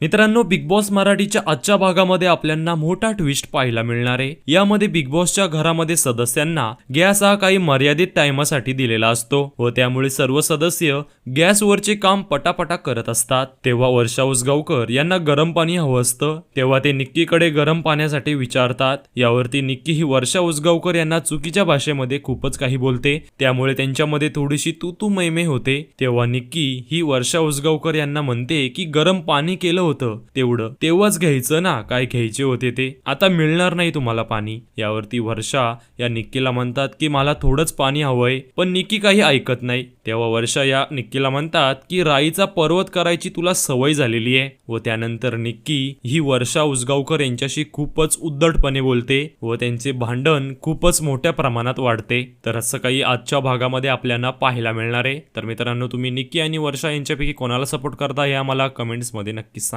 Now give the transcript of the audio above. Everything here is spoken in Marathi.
मित्रांनो बिग बॉस मराठीच्या आजच्या भागामध्ये आपल्याला मोठा ट्विस्ट पाहायला मिळणार आहे. यामध्ये बिग बॉसच्या घरामध्ये सदस्यांना गॅस हा काही मर्यादित टाइमासाठी दिलेला असतो व त्यामुळे सर्व सदस्य गॅसवरचे काम पटापटा करत असतात. तेव्हा वर्षा उसगावकर यांना गरम पाणी हवं असतं. तेव्हा ते निक्कीकडे गरम पाण्यासाठी विचारतात. यावरती निक्की ही वर्षा उसगावकर यांना चुकीच्या भाषेमध्ये खूपच काही बोलते. त्यामुळे त्यांच्यामध्ये थोडीशी तू तू मैमे होते. तेव्हा निक्की ही वर्षा उसगावकर यांना म्हणते की गरम पाणी केलं होतं तेवढं. तेव्हाच घ्यायचं ना काय घ्यायचे होते ते. आता मिळणार नाही तुम्हाला पाणी. यावरती वर्षा या निक्कीला म्हणतात की मला थोडंच पाणी हवंय. पण निक्की काही ऐकत नाही. तेव्हा वर्षा या निक्कीला म्हणतात की राईचा पर्वत करायची तुला सवय झालेली आहे. व त्यानंतर निक्की ही वर्षा उसगावकर यांच्याशी खूपच उद्धटपणे बोलते व त्यांचे भांडण खूपच मोठ्या प्रमाणात वाढते. तर असं काही आजच्या भागामध्ये आपल्याला पाहायला मिळणार आहे. तर मित्रांनो तुम्ही निक्की आणि वर्षा यांच्यापैकी कोणाला सपोर्ट करता हे आम्हाला कमेंट्समध्ये नक्कीच सांगा.